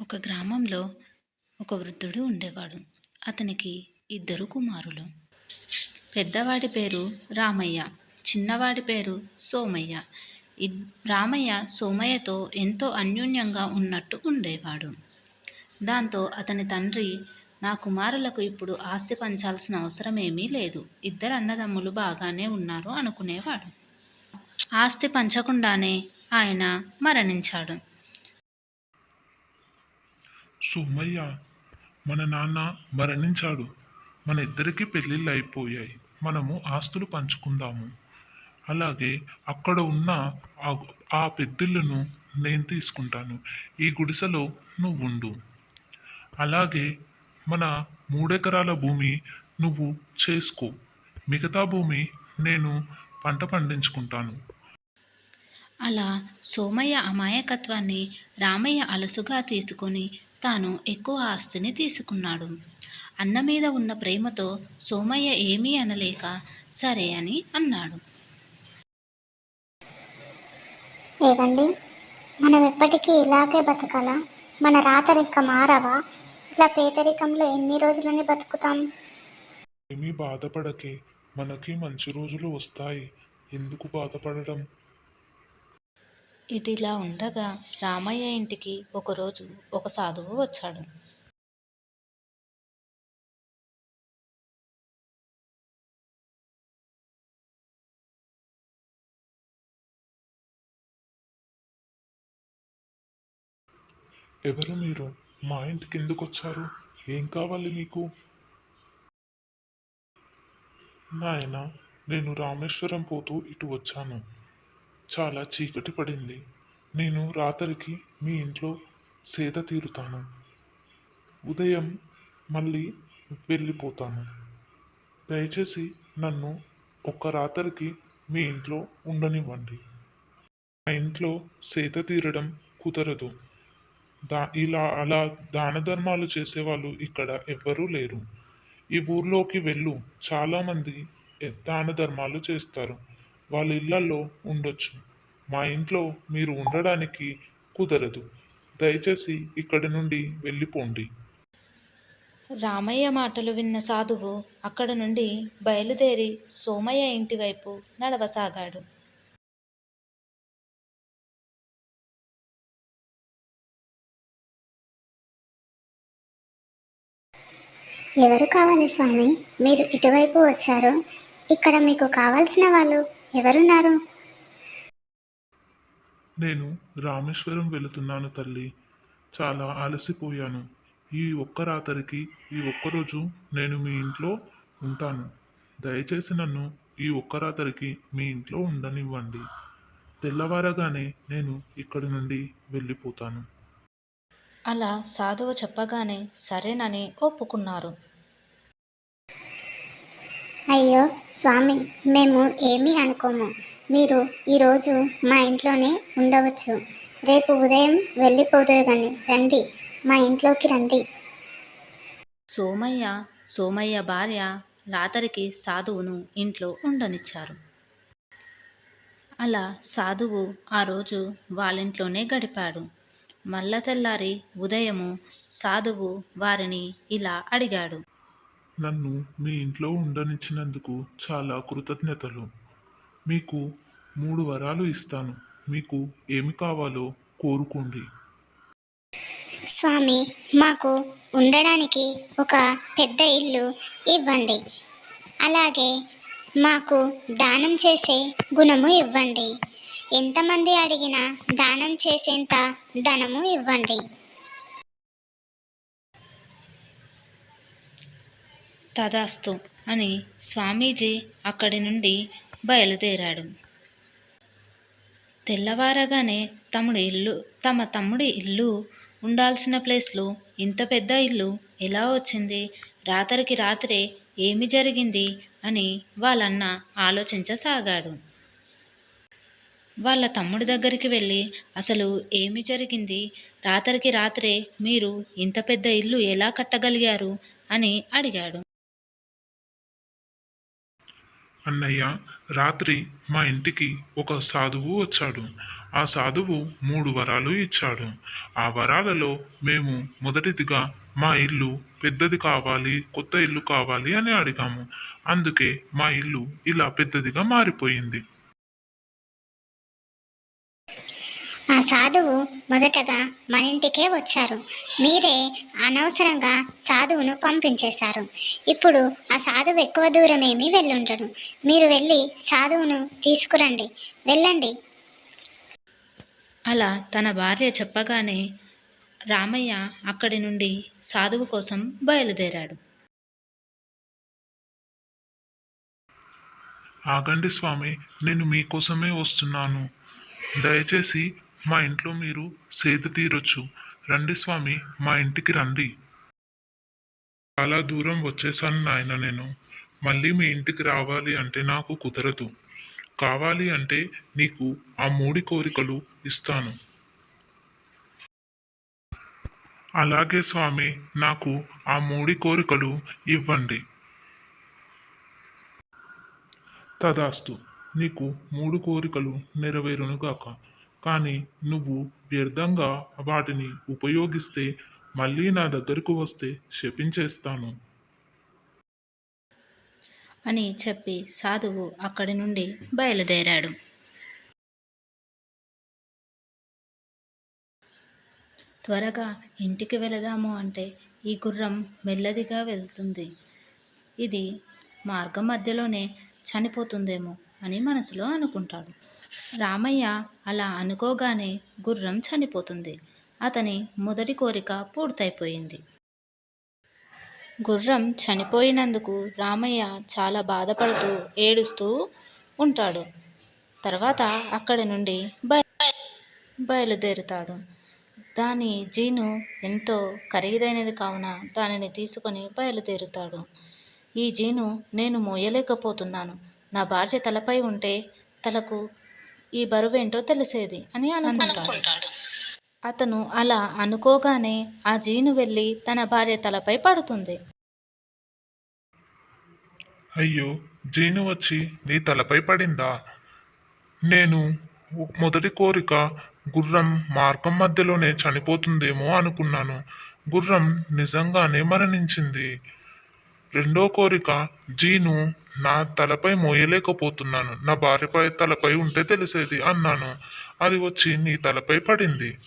ఒక గ్రామంలో ఒక వృద్ధుడు ఉండేవాడు. అతనికి ఇద్దరు కుమారులు. పెద్దవాడి పేరు రామయ్య చిన్నవాడి పేరు సోమయ్య. ఇద్ రామయ్య సోమయ్యతో ఎంతో అన్యోన్యంగా ఉన్నట్టు ఉండేవాడు. దాంతో అతని తండ్రి నా కుమారులకు ఇప్పుడు ఆస్తి పంచాల్సిన అవసరం ఏమీ లేదు. ఇద్దరు అన్నదమ్ములు బాగానే ఉన్నారు అనుకునేవాడు. ఆస్తి పంచకుండానే ఆయన మరణించాడు. సోమయ్య మన నాన్న మరణించాడు. మన ఇద్దరికి పెళ్ళిళ్ళు అయిపోయాయి. మనము ఆస్తులు పంచుకుందాము. అలాగే అక్కడ ఉన్న ఆ ఆ పెద్దిళ్ళను నేను తీసుకుంటాను. ఈ గుడిసెలో నువ్వు ఉండు. అలాగే మన మూడెకరాల భూమి నువ్వు చేసుకో. మిగతా భూమి నేను పంట పండించుకుంటాను. అలా సోమయ్య అమాయకత్వాన్ని రామయ్య అలసుగా తీసుకొని తాను ఎక్కువ ఆస్తిని తీసుకున్నాడు. అన్న మీద ఉన్న ప్రేమతో సోమయ్య ఏమీ అనలేక సరే అని అన్నాడు. ఏవండి? మనం ఎప్పటికీ ఇలాగే బతకాలా? మన రాతరిక మారవా? ఇట్లా పేదరికంలో ఎన్ని రోజులని బతుకుతాం? ఏమీ బాధపడకే. మనకి మంచి రోజులు వస్తాయి. ఎందుకు బాధపడడం? ఇదిలా ఉండగా రామయ్య ఇంటికి ఒకరోజు ఒక సాధువు వచ్చాడు. ఎవరు మీరు? మా ఇంటికి ఎందుకు వచ్చారు? ఏం కావాలి మీకు? నాయన నేను రామేశ్వరం పోతూ ఇటు వచ్చాను. చాలా చీకటి పడింది. నేను రాత్రికి మీ ఇంట్లో సేద తీరుతాను. ఉదయం మళ్ళీ వెళ్ళిపోతాను. దయచేసి నన్ను ఒక్క రాత్రికి మీ ఇంట్లో ఉండనివ్వండి. మా ఇంట్లో సేద తీరడం కుదరదు. దా ఇలా అలా దాన ధర్మాలు చేసేవాళ్ళు ఇక్కడ ఎవ్వరూ లేరు. ఈ ఊర్లోకి వెళ్ళు. చాలామంది దాన ధర్మాలు చేస్తారు. వాళ్ళ ఇళ్ళలో ఉండొచ్చు. మా ఇంట్లో మీరు ఉండడానికి కుదరదు. దయచేసి ఇక్కడి నుండి వెళ్ళిపోండి. రామయ్య మాటలు విన్న సాధువు అక్కడ నుండి బయలుదేరి సోమయ్య ఇంటి వైపు నడవసాగాడు. ఎవరు కావాలి స్వామి? మీరు ఇటువైపు వచ్చారు. ఇక్కడ మీకు కావాల్సిన వాళ్ళు ఎవరున్నారు? నేను రామేశ్వరం వెళుతున్నాను తల్లి. చాలా అలసిపోయాను ఈ ఒక్క రాత్రికి ఈ ఒక్కరోజు నేను మీ ఇంట్లో ఉంటాను. దయచేసి నన్ను ఈ ఒక్క రాత్రికి మీ ఇంట్లో ఉండనివ్వండి. తెల్లవారగానే నేను ఇక్కడి నుండి వెళ్ళిపోతాను. అలా సాధువు చెప్పగానే సరేనని ఒప్పుకున్నారు. అయ్యో స్వామి మేము ఏమీ అనుకోము. మీరు ఈరోజు మా ఇంట్లోనే ఉండవచ్చు. రేపు ఉదయం వెళ్ళిపోదురు కానీ రండి మా ఇంట్లోకి రండి. సోమయ్య సోమయ్య భార్య రాత్రికి సాధువును ఇంట్లో ఉండనిచ్చారు. అలా సాధువు ఆ రోజు వాళ్ళింట్లోనే గడిపాడు. మల్ల తెల్లారి ఉదయము సాధువు వారిని ఇలా అడిగాడు. నన్ను మీ ఇంట్లో ఉండనిచ్చినందుకు చాలా కృతజ్ఞతలు. మీకు మూడు వరాలు ఇస్తాను. మీకు ఏమి కావాలో కోరుకోండి. స్వామి మాకు ఉండడానికి ఒక పెద్ద ఇల్లు ఇవ్వండి. అలాగే మాకు దానం చేసే గుణము ఇవ్వండి. ఎంతమంది అడిగినా దానం చేసేంత ధనము ఇవ్వండి. తదాస్తు అని స్వామీజీ అక్కడి నుండి బయలుదేరాడు. తెల్లవారగానే తమ్ముడి ఇల్లు తమ తమ్ముడి ఇల్లు ఉండాల్సిన ప్లేస్లో ఇంత పెద్ద ఇల్లు ఎలా వచ్చింది? రాత్రికి రాత్రే ఏమి జరిగింది? అని వాళ్ళన్న ఆలోచించసాగాడు. వాళ్ళ తమ్ముడి దగ్గరికి వెళ్ళి అసలు ఏమి జరిగింది? రాత్రికి రాత్రే మీరు ఇంత పెద్ద ఇల్లు ఎలా కట్టగలిగారు? అని అడిగాడు. అన్నయ్య రాత్రి మా ఇంటికి ఒక సాధువు వచ్చాడు. ఆ సాధువు మూడు వరాలు ఇచ్చాడు. ఆ వరాలలో మేము మొదటిదిగా మా ఇల్లు పెద్దది కావాలి కొత్త ఇల్లు కావాలి అని అడిగాము. అందుకే మా ఇల్లు ఇలా పెద్దదిగా మారిపోయింది. ఆ సాధువు మొదటగా మన ఇంటికే వచ్చారు. మీరే అనవసరంగా సాధువును పంపించేశారు. ఇప్పుడు ఆ సాధువు ఎక్కువ దూరం ఏమీ వెళ్ళుండడు. మీరు వెళ్ళి సాధువును తీసుకురండి. వెళ్ళండి. అలా తన భార్య చెప్పగానే రామయ్య అక్కడి నుండి సాధువు కోసం బయలుదేరాడు. ఆగండి స్వామి నేను మీకోసమే వస్తున్నాను. దయచేసి మా ఇంట్లో మీరు సేద తీరొచ్చు. రండి స్వామి మా ఇంటికి రండి. చాలా దూరం వచ్చేసాను నాయన నేను. మళ్ళీ మీ ఇంటికి రావాలి అంటే నాకు కుదరదు. కావాలి అంటే నీకు ఆ మూడి కోరికలు ఇస్తాను. అలాగే స్వామి నాకు ఆ మూడి కోరికలు ఇవ్వండి. తదాస్తు నీకు మూడు కోరికలు నెరవేరునుగాక కానీ నువ్వు వ్యర్థంగా వాటిని ఉపయోగిస్తే మళ్ళీ నా దగ్గరకు వస్తే శపించేస్తాను. అని చెప్పి సాధువు అక్కడి నుండి బయలుదేరాడు. త్వరగా ఇంటికి వెళదాము అంటే ఈ గుర్రం మెల్లదిగా వెళ్తుంది. ఇది మార్గం మధ్యలోనే చనిపోతుందేమో అని మనసులో అనుకుంటాడు. రామయ్య అలా అనుకోగానే గుర్రం చనిపోతుంది. అతని మొదటి కోరిక పూర్తయిపోయింది. గుర్రం చనిపోయినందుకు రామయ్య చాలా బాధపడుతూ ఏడుస్తూ ఉంటాడు. తర్వాత అక్కడి నుండి బయ బయలుదేరుతాడు. దాని జీను ఎంతో ఖరీదైనది కావున దానిని తీసుకొని బయలుదేరుతాడు. ఈ జీను నేను మోయలేకపోతున్నాను. నా భార్య తలపై ఉంటే తలకు ఈ బరువేంటో తెలిసేది అని అనుకుంటాడు. అతను అలా అనుకోగానే ఆ జీను వెళ్ళి తన భార్య తలపై పడుతుంది. అయ్యో జీను వచ్చి నీ తలపై పడిందా? నేను మొదటి కోరిక గుర్రం మార్గం మధ్యలోనే చనిపోతుందేమో అనుకున్నాను. గుర్రం నిజంగానే మరణించింది. రెండో కోరిక జీను నా తలపై మోయలేకపోతున్నాను. నా భార్యపై తలపై ఉంటే తెలిసేది అన్నాను. అది వచ్చి నీ తలపై పడింది.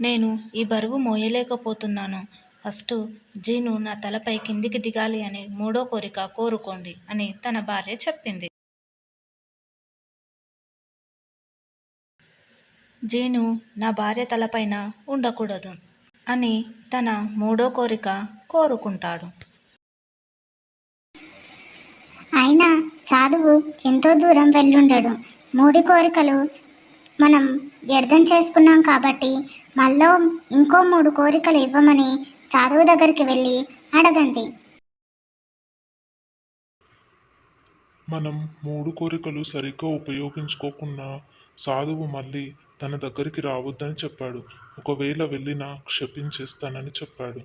నేను ఈ బరువు మోయలేకపోతున్నాను. ఫస్ట్ జీను నా తలపై కిందికి దిగాలి అని మూడో కోరిక కోరుకోండి అని తన భార్య చెప్పింది. జీను నా భార్య తలపైన ఉండకూడదు అని తన మూడో కోరిక కోరుకుంటాడు. అయినా సాధువు ఎంతో దూరం వెళ్ళుండడు. మూడి కోరికలు మనం వ్యర్థం చేసుకున్నాం కాబట్టి మళ్ళీ ఇంకో మూడు కోరికలు ఇవ్వమని సాధువు దగ్గరికి వెళ్ళి అడగండి. మనం మూడు కోరికలు సరిగ్గా ఉపయోగించుకోకుండా సాధువు మళ్ళీ తన దగ్గరికి రావద్దని చెప్పాడు. ఒకవేళ వెళ్ళినా క్షపించేస్తానని చెప్పాడు.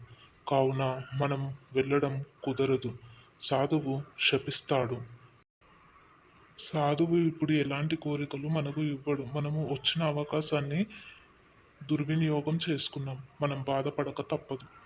కావున మనం వెళ్ళడం కుదరదు. సాధువు శపిస్తాడు. సాధువు ఇప్పుడు ఎలాంటి కోరికలు మనకు ఇవ్వడు. మనము వచ్చిన అవకాశాన్ని దుర్వినియోగం చేసుకున్నాం. మనం బాధపడక తప్పదు.